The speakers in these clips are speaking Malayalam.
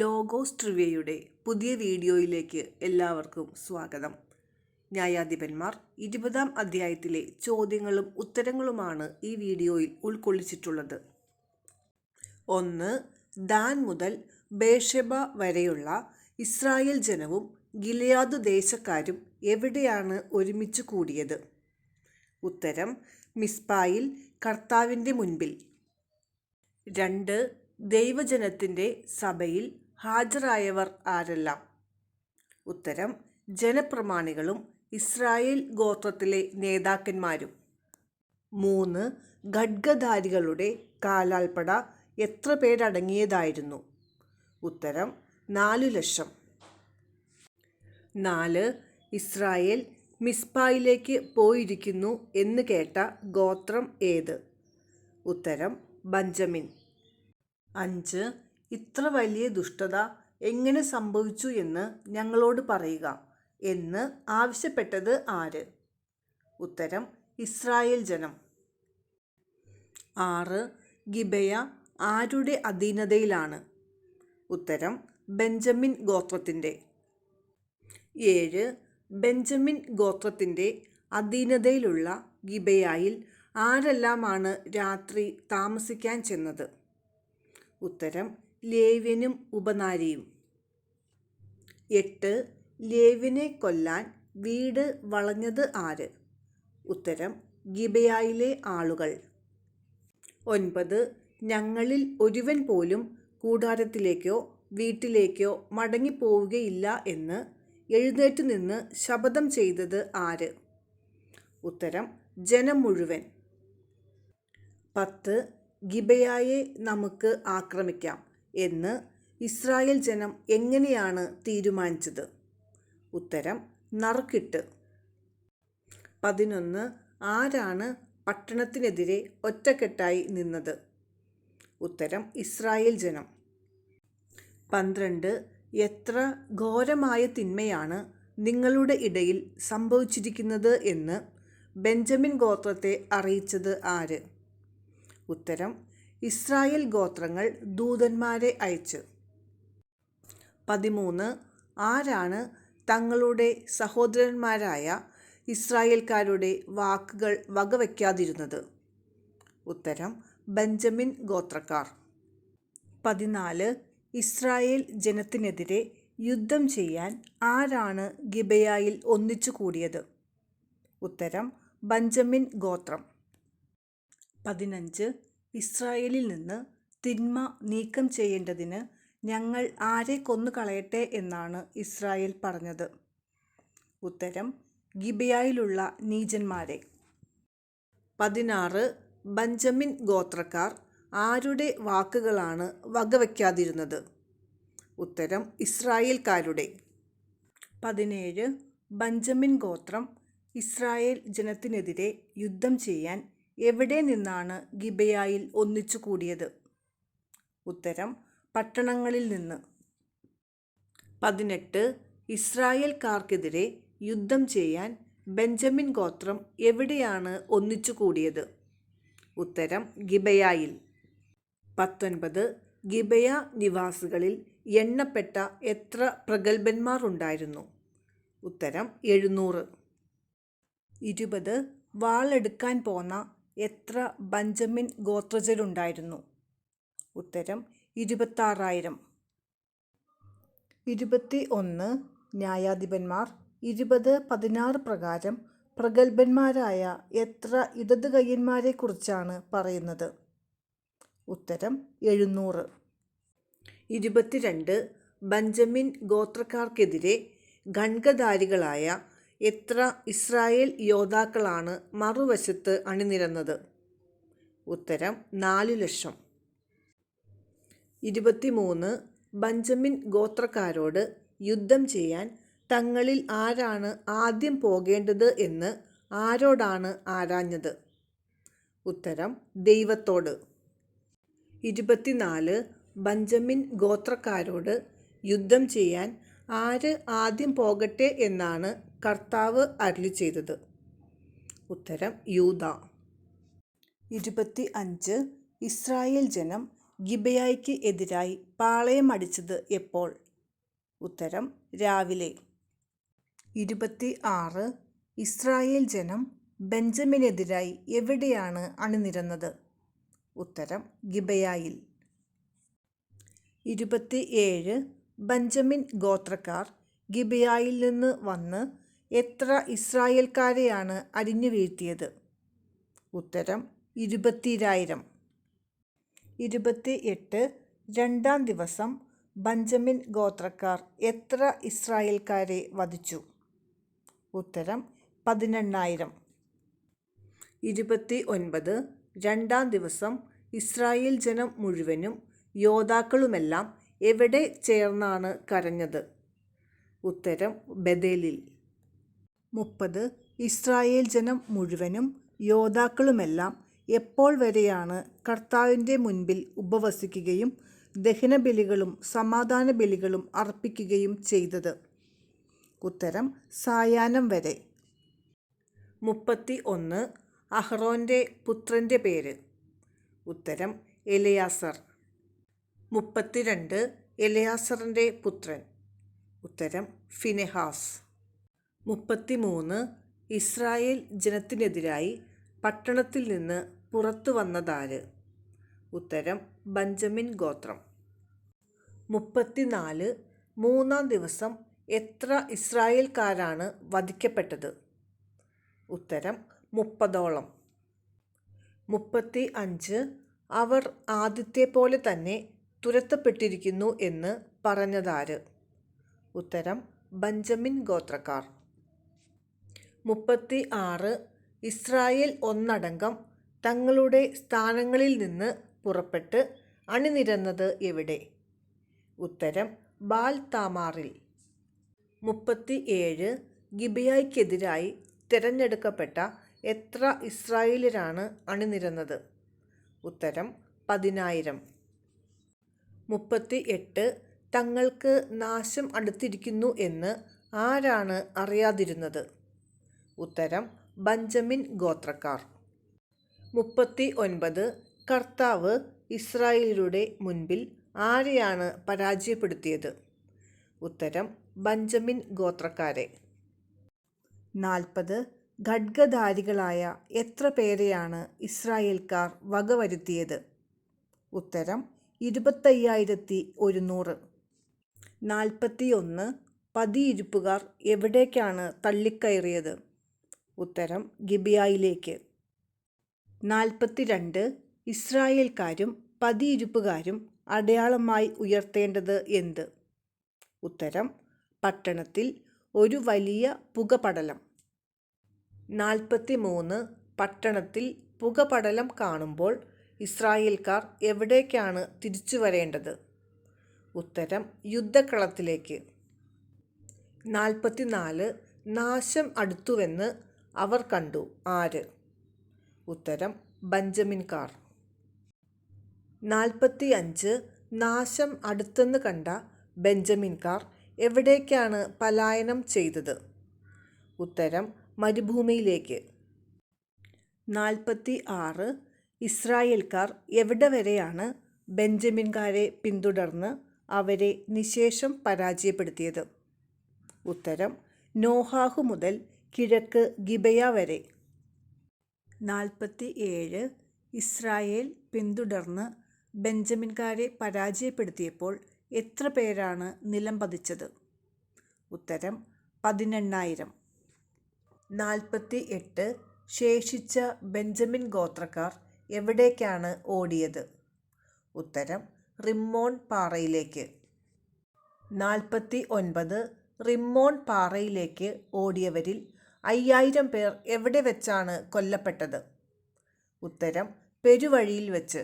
ലോഗോസ് ട്രിവ്യയുടെ പുതിയ വീഡിയോയിലേക്ക് എല്ലാവർക്കും സ്വാഗതം. ന്യായാധിപന്മാർ ഇരുപതാം അധ്യായത്തിലെ ചോദ്യങ്ങളും ഉത്തരങ്ങളുമാണ് ഈ വീഡിയോയിൽ ഉൾക്കൊള്ളിച്ചിട്ടുള്ളത്. ഒന്ന് ദാൻ മുതൽ ബേഷബ വരെയുള്ള ഇസ്രായേൽ ജനവും ഗിലയാദ് ദേശക്കാരും എവിടെയാണ് ഒരുമിച്ച് കൂടിയത്? ഉത്തരം മിസ്പായിൽ കർത്താവിന്റെ മുൻപിൽ. രണ്ട് ദൈവജനത്തിന്റെ സഭയിൽ ഹാജരായവർ ആരെല്ലാം? ഉത്തരം ജനപ്രമാണികളും ഇസ്രായേൽ ഗോത്രത്തിലെ നേതാക്കന്മാരും. മൂന്ന് ഖഡ്ഗധാരികളുടെ കാലാൾപ്പട എത്ര പേരടങ്ങിയതായിരുന്നു? ഉത്തരം നാലു ലക്ഷം. നാല് ഇസ്രായേൽ മിസ്പായിലേക്ക് പോയിരിക്കുന്നു എന്ന് കേട്ട ഗോത്രം ഏത്? ഉത്തരം ബഞ്ചമിൻ. അഞ്ച് ഇത്ര വലിയ ദുഷ്ടത എങ്ങനെ സംഭവിച്ചു എന്ന് ഞങ്ങളോട് പറയുക എന്ന് ആവശ്യപ്പെട്ടത് ആര്? ഉത്തരം ഇസ്രായേൽ ജനം. ആറ് ഗിബയ ആരുടെ അധീനതയിലാണ്? ഉത്തരം ബെഞ്ചമിൻ ഗോത്രത്തിന്റെ. ഏഴ് ബെഞ്ചമിൻ ഗോത്രത്തിന്റെ അധീനതയിലുള്ള ഗിബയായിൽ ആരെല്ലാമാണ് രാത്രി താമസിക്കാൻ ചെന്നത്? ഉത്തരം ലേവ്യനും ഉപനാരിയും. എട്ട്. ലേവ്യനെ കൊല്ലാൻ വീട് വളഞ്ഞത് ആര്? ഉത്തരം ഗിബയായിലെ ആളുകൾ. ഒൻപത്. ഞങ്ങളിൽ ഒരുവൻ പോലും കൂടാരത്തിലേക്കോ വീട്ടിലേക്കോ മടങ്ങിപ്പോവുകയില്ല എന്ന് എഴുന്നേറ്റ് നിന്ന് ശപഥം ചെയ്തത് ആര്? ഉത്തരം ജനം മുഴുവൻ. പത്ത്. ഗിബയായെ നമുക്ക് ആക്രമിക്കാം. എന്ന് ഇസ്രായേൽ ജനം എങ്ങനെയാണ് തീരുമാനിച്ചത്? ഉത്തരം നറുക്കിട്ട്. പതിനൊന്ന് ആരാണ് പട്ടണത്തിനെതിരെ ഒറ്റക്കെട്ടായി നിന്നത്? ഉത്തരം ഇസ്രായേൽ ജനം. പന്ത്രണ്ട് എത്ര ഘോരമായ തിന്മയാണ് നിങ്ങളുടെ ഇടയിൽ സംഭവിച്ചിരിക്കുന്നത് എന്ന് ബെഞ്ചമിൻ ഗോത്രത്തെ അറിയിച്ചത് ആര്? ഉത്തരം ഇസ്രായേൽ ഗോത്രങ്ങൾ ദൂതന്മാരെ അയച്ചു. പതിമൂന്ന്. ആരാണ് തങ്ങളുടെ സഹോദരന്മാരായ ഇസ്രായേൽക്കാരുടെ വാക്കുകൾ വകവയ്ക്കാതിരുന്നത് ഉത്തരം ബെഞ്ചമിൻ ഗോത്രക്കാർ. പതിനാല്. ഇസ്രായേൽ ജനത്തിനെതിരെ യുദ്ധം ചെയ്യാൻ ആരാണ് ഗിബയായിൽ ഒന്നിച്ചു കൂടിയത്? ഉത്തരം ബഞ്ചമിൻ ഗോത്രം. പതിനഞ്ച്. ഇസ്രായേലിൽ നിന്ന് തിന്മ നീക്കം ചെയ്യേണ്ടതിന് ഞങ്ങൾ ആരെ കൊന്നുകളയട്ടെ എന്നാണ് ഇസ്രായേൽ പറഞ്ഞത്. ഉത്തരം ഗിബയായിലുള്ള നീചന്മാരെ. പതിനാറ് ബഞ്ചമിൻ ഗോത്രക്കാർ ആരുടെ വാക്കുകളാണ് വകവയ്ക്കാതിരുന്നത്? ഉത്തരം ഇസ്രായേൽക്കാരുടെ. പതിനേഴ് ബഞ്ചമിൻ ഗോത്രം ഇസ്രായേൽ ജനത്തിനെതിരെ യുദ്ധം ചെയ്യാൻ എവിടെ നിന്നാണ് ഗിബയായിൽ ഒന്നിച്ചു കൂടിയത്? ഉത്തരം പട്ടണങ്ങളിൽ നിന്ന്. പതിനെട്ട് ഇസ്രായേൽക്കാർക്കെതിരെ യുദ്ധം ചെയ്യാൻ ബെഞ്ചമിൻ ഗോത്രം എവിടെയാണ് ഒന്നിച്ചു കൂടിയത്? ഉത്തരം ഗിബയായിൽ. പത്തൊൻപത് ഗിബയ നിവാസികളിൽ എണ്ണപ്പെട്ട എത്ര പ്രഗത്ഭന്മാർ ഉണ്ടായിരുന്നു? ഉത്തരം എഴുന്നൂറ്. ഇരുപത് വാളെടുക്കാൻ പോന്ന എത്ര ബഞ്ചമിൻ ഗോത്രജരുണ്ടായിരുന്നു? ഉത്തരം ഇരുപത്താറായിരം. ഇരുപത്തി ഒന്ന് ന്യായാധിപന്മാർ ഇരുപത് പതിനാറ് പ്രകാരം പ്രഗത്ഭന്മാരായ എത്ര ഇടത് കയ്യന്മാരെക്കുറിച്ചാണ് പറയുന്നത്? ഉത്തരം എഴുന്നൂറ്. ഇരുപത്തിരണ്ട് ബഞ്ചമിൻ ഗോത്രക്കാർക്കെതിരെ ഖണ്ഡധാരികളായ എത്ര ഇസ്രായേൽ യോദ്ധാക്കളാണ് മറുവശത്ത് അണിനിരന്നത്? ഉത്തരം നാലു ലക്ഷം. ഇരുപത്തിമൂന്ന് ബഞ്ചമിൻ ഗോത്രക്കാരോട് യുദ്ധം ചെയ്യാൻ തങ്ങളിൽ ആരാണ് ആദ്യം പോകേണ്ടത് എന്ന് ആരോടാണ് ആരാഞ്ഞത്? ഉത്തരം ദൈവത്തോട്. ഇരുപത്തിനാല് ബഞ്ചമിൻ ഗോത്രക്കാരോട് യുദ്ധം ചെയ്യാൻ ആര് ആദ്യം പോകട്ടെ എന്നാണ് കർത്താവ് അരുളി ചെയ്തത്. ഉത്തരം യൂത ഇരുപത്തി അഞ്ച് ഇസ്രായേൽ ജനം ഗിബയായിക്ക് എതിരായി പാളയമടിച്ചത് എപ്പോൾ? ഉത്തരം രാവിലെ. ഇരുപത്തി ആറ് ഇസ്രായേൽ ജനം ബെഞ്ചമിനെതിരായി എവിടെയാണ് അണിനിരന്നത്? ഉത്തരം ഗിബയായിൽ. ഇരുപത്തി ഏഴ് ബെഞ്ചമിൻ ഗോത്രക്കാർ ഗിബയായിൽ നിന്ന് വന്ന് എത്ര ഇസ്രായേൽക്കാരെയാണ് അരിഞ്ഞു വീഴ്ത്തിയത്? ഉത്തരം ഇരുപത്തിരായിരം. ഇരുപത്തി എട്ട് രണ്ടാം ദിവസം ബഞ്ചമിൻ ഗോത്രക്കാർ എത്ര ഇസ്രായേൽക്കാരെ വധിച്ചു? ഉത്തരം പതിനെണ്ണായിരം. ഇരുപത്തി ഒൻപത് രണ്ടാം ദിവസം ഇസ്രായേൽ ജനം മുഴുവനും യോദ്ധാക്കളുമെല്ലാം എവിടെ ചേർന്നാണ് കരഞ്ഞത്? ഉത്തരം ബദേലിൽ. മുപ്പത് ഇസ്രായേൽ ജനം മുഴുവനും യോദ്ധാക്കളുമെല്ലാം എപ്പോൾ വരെയാണ് കർത്താവിന്റെ മുൻപിൽ ഉപവസിക്കുകയും ദഹനബലികളും സമാധാന ബലികളും അർപ്പിക്കുകയും ചെയ്തത്? ഉത്തരം സായാഹ്നം വരെ. മുപ്പത്തി ഒന്ന് അഹ്റോന്റെ പുത്രന്റെ പേര്. ഉത്തരം എലയാസർ. മുപ്പത്തിരണ്ട് എലയാസറിന്റെ പുത്രൻ. ഉത്തരം ഫിനെഹാസ്. മുപ്പത്തിമൂന്ന് ഇസ്രായേൽ ജനത്തിനെതിരായി പട്ടണത്തിൽ നിന്ന് പുറത്തു വന്നതാര്? ഉത്തരം ബഞ്ചമിൻ ഗോത്രം. മുപ്പത്തിനാല് മൂന്നാം ദിവസം എത്ര ഇസ്രായേൽക്കാരാണ് വധിക്കപ്പെട്ടത്? ഉത്തരം മുപ്പതോളം. മുപ്പത്തി അഞ്ച് അവർ ആദ്യത്തെ പോലെ തന്നെ തുരത്തപ്പെട്ടിരിക്കുന്നു എന്ന് പറഞ്ഞതാര്? ഉത്തരം ബഞ്ചമിൻ ഗോത്രക്കാർ. മുപ്പത്തി ആറ് ഇസ്രായേൽ ഒന്നടങ്കം തങ്ങളുടെ സ്ഥാനങ്ങളിൽ നിന്ന് പുറപ്പെട്ട് അണിനിരന്നത് എവിടെ? ഉത്തരം ബാൽ താമാറിൽ. മുപ്പത്തി ഏഴ് ഗിബിയായ്ക്കെതിരായി തിരഞ്ഞെടുക്കപ്പെട്ട എത്ര ഇസ്രായേലരാണ് അണിനിരന്നത്? ഉത്തരം പതിനായിരം. മുപ്പത്തി എട്ട് തങ്ങൾക്ക് നാശം അടുത്തിരിക്കുന്നു എന്ന് ആരാണ് അറിയാതിരുന്നത്? ഉത്തരം ബഞ്ചമിൻ ഗോത്രക്കാർ. മുപ്പത്തി ഒൻപത് കർത്താവ് ഇസ്രായേലുടെ മുൻപിൽ ആരെയാണ് പരാജയപ്പെടുത്തിയത്? ഉത്തരം ബഞ്ചമിൻ ഗോത്രക്കാരെ. നാൽപ്പത് ഖഡ്ഗധാരികളായ എത്ര പേരെയാണ് ഇസ്രായേൽക്കാർ വകവരുത്തിയത്? ഉത്തരം ഇരുപത്തയ്യായിരത്തി ഒരുന്നൂറ് നാൽപ്പത്തി ഒന്ന് പതിയിരുപ്പുകാർ എവിടേക്കാണ് തള്ളിക്കയറിയത്? ഉത്തരം ഗിബിയായിലേക്ക്. നാൽപ്പത്തി രണ്ട് ഇസ്രായേൽക്കാരും പതിയിരുപ്പുകാരും അടയാളമായി ഉയർത്തേണ്ടത് എന്ത്? ഉത്തരം പട്ടണത്തിൽ ഒരു വലിയ പുകപടലം. നാൽപ്പത്തി മൂന്ന് പട്ടണത്തിൽ പുകപടലം കാണുമ്പോൾ ഇസ്രായേൽക്കാർ എവിടേക്കാണ് തിരിച്ചു വരേണ്ടത്? ഉത്തരം യുദ്ധക്കളത്തിലേക്ക്. നാൽപ്പത്തിനാല് നാശം അടുത്തുവെന്ന് അവർ കണ്ടു. ആര്? ഉത്തരം ബഞ്ചമിൻകാർ. നാൽപ്പത്തി അഞ്ച് നാശം അടുത്തെന്ന് കണ്ട ബെഞ്ചമിൻകാർ എവിടേക്കാണ് പലായനം ചെയ്തത്? ഉത്തരം മരുഭൂമിയിലേക്ക്. നാൽപ്പത്തി ആറ് ഇസ്രായേൽക്കാർ എവിടെ വരെയാണ് ബെഞ്ചമിൻകാരെ പിന്തുടർന്ന് അവരെ നിശേഷം പരാജയപ്പെടുത്തിയത്? ഉത്തരം നോഹാഹു മുതൽ കിഴക്ക് ഗിബയ വരെ. നാൽപ്പത്തി ഏഴ് ഇസ്രായേൽ പിന്തുടർന്ന് ബെഞ്ചമിൻകാരെ പരാജയപ്പെടുത്തിയപ്പോൾ എത്ര പേരാണ് നിലം പതിച്ചത്? ഉത്തരം പതിനെണ്ണായിരം. നാൽപ്പത്തി എട്ട് ശേഷിച്ച ബെഞ്ചമിൻ ഗോത്രക്കാർ എവിടേക്കാണ് ഓടിയത്? ഉത്തരം റിമ്മോൺ പാറയിലേക്ക്. നാൽപ്പത്തി ഒൻപത് റിമ്മോൺ പാറയിലേക്ക് ഓടിയവരിൽ അയ്യായിരം പേർ എവിടെ വെച്ചാണ് കൊല്ലപ്പെട്ടത്? ഉത്തരം പെരുവഴിയിൽ വെച്ച്.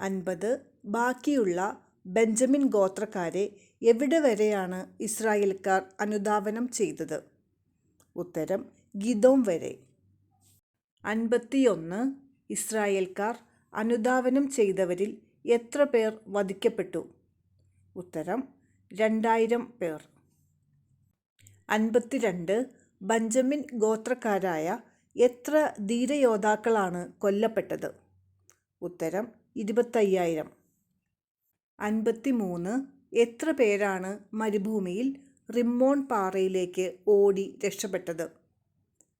അൻപത് ബാക്കിയുള്ള ബെഞ്ചമിൻ ഗോത്രക്കാരെ എവിടെ വരെയാണ് ഇസ്രായേൽക്കാർ അനുധാവനം ചെയ്തത്? ഉത്തരം ഗിദോം വരെ. അൻപത്തിയൊന്ന് ഇസ്രായേൽക്കാർ അനുദാവനം ചെയ്തവരിൽ എത്ര പേർ വധിക്കപ്പെട്ടു? ഉത്തരം രണ്ടായിരം പേർ. അൻപത്തിരണ്ട് ബഞ്ചമിൻ ഗോത്രക്കാരായ എത്ര ധീരയോദ്ധാക്കളാണ് കൊല്ലപ്പെട്ടത്? ഉത്തരം ഇരുപത്തയ്യായിരം. അൻപത്തി മൂന്ന് എത്ര പേരാണ് മരുഭൂമിയിൽ റിമ്മോൺ പാറയിലേക്ക് ഓടി രക്ഷപ്പെട്ടത്?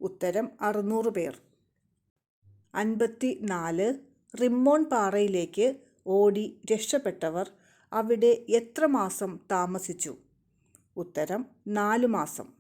ഉത്തരം അറുന്നൂറ് പേർ. അൻപത്തി നാല് റിമ്മോൺ പാറയിലേക്ക് ഓടി രക്ഷപ്പെട്ടവർ അവിടെ എത്ര മാസം താമസിച്ചു? ഉത്തരം നാല് മാസം.